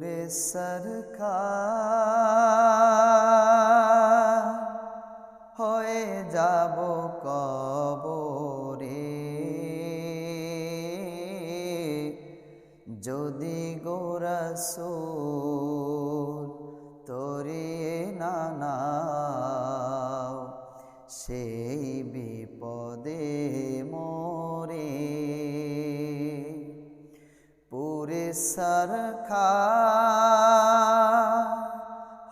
পুরে সরখা হয়ে যাব কবরে। যদি গোরসুল তরিয়ে না নাও সেই বিপদে পুরে সরখা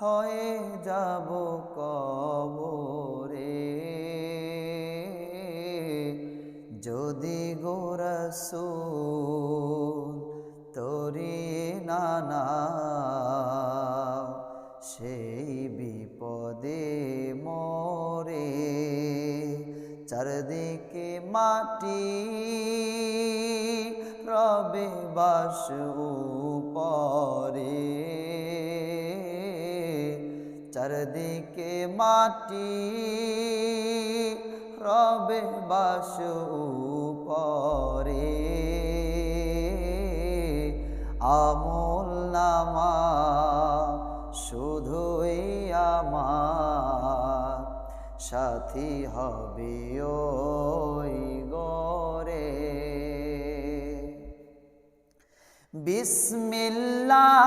হয়ে যাব কবরে। যদি গোরসুল তরিয়ে না নাও, সেই বিপদে মোরে চারদিকে মাটি রবে বাস উপরে। চারদিকে মাটি, রবে বাস উপরে। আমল নামা শুধুই আমার, সাথী হবে ওই বিসমিল্লাহ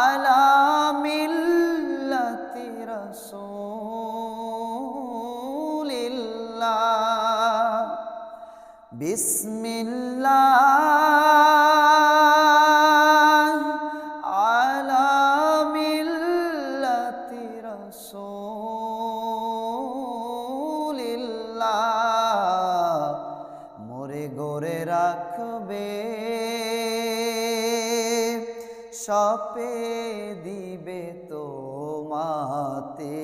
আলা মিল্লাতি রাসূলিল্লাহ। বিসমিল্লাহ সপে দিবে তো তোমাতে।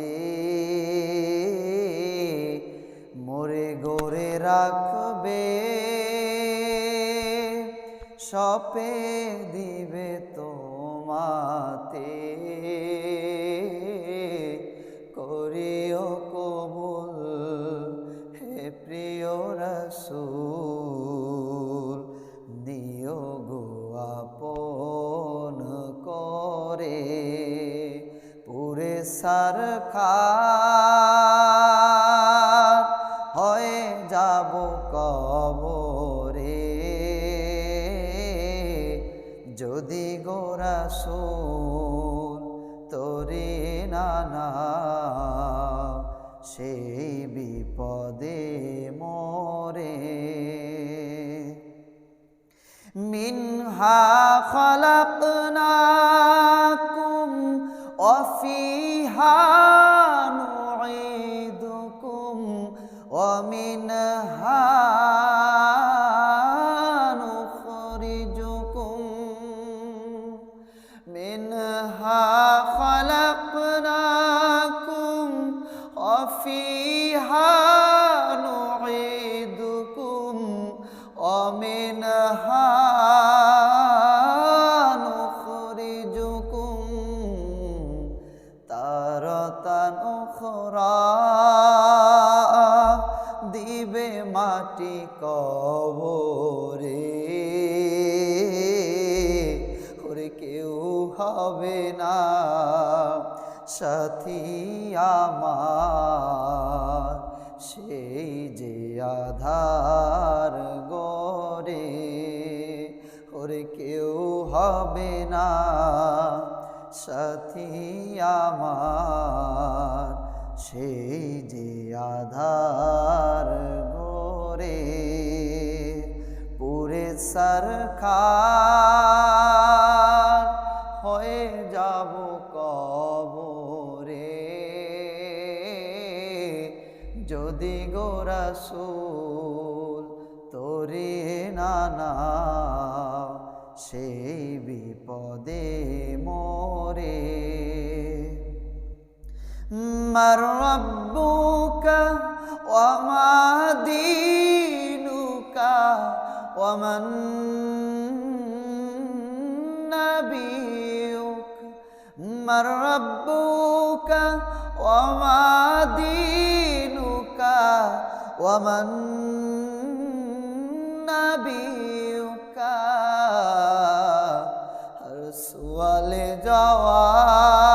মোরে গোরে রাখবে সপে দিবে তো তোমাতে। সারখার হয়ে যাব কবরে। যদি গোরা সোল তোরে নানা, সেই বিপদে মরে। মিনহা খলকনাকুম অফি وفيها نعيدكم ومنها نخرجكم. منها خلقناكم وفيها نعيدكم. ومنها দিবে মাটি কবরে। ওরে কেউ হবে না সাথী আমার, সেই যে আধার গরে ওরে কেউ হবে না সাথী আমার সেই যে আধার গোরে পুরে সরকার হয়ে যাব কবরে। যদি গোরসুল তোরে নানা সেই বিপদে মোরে। من ربك وما دينك ومن نبيك من ربك وما دينك ومن نبيك هل سؤال جواب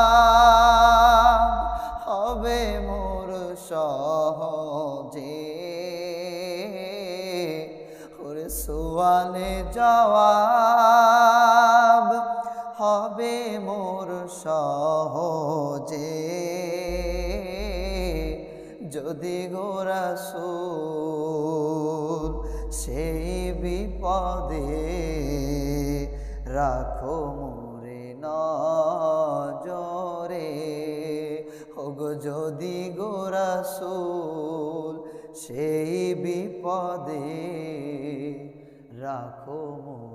হবে মোর সহজে। যদি গোরাসুল সেই বিপদে রাখো মোরে নজরে হোগো যদি গোরাসুল সেই বিপদে রাখো মোরে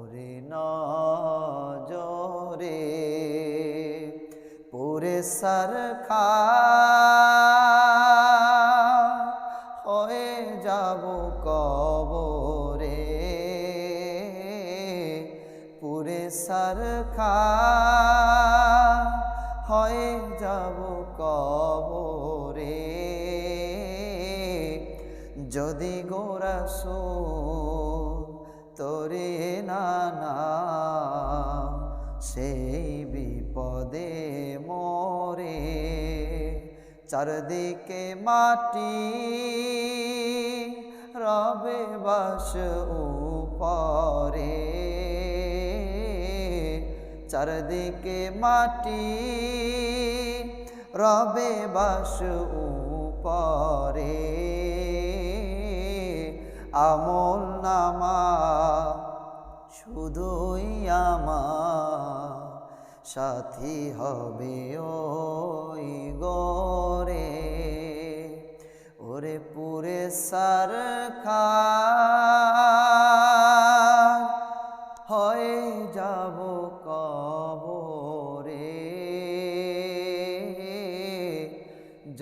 সরখা হয়ে যাব কবরে পুরে সরখা হয়ে যাব কবরে যদি গোরাসো তোরে নানা সেই বিপদে চারদিকে মাটি রবে বাস উপরে। চারদিকে মাটি রবে বাস উপরে। আমল নামা শুধুই আমার। সাথী হবে ওই গরে ওরে পুরে সারখার হয়ে যাব কবরে।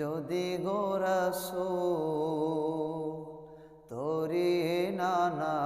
যদি গোরাসো তোরে নানা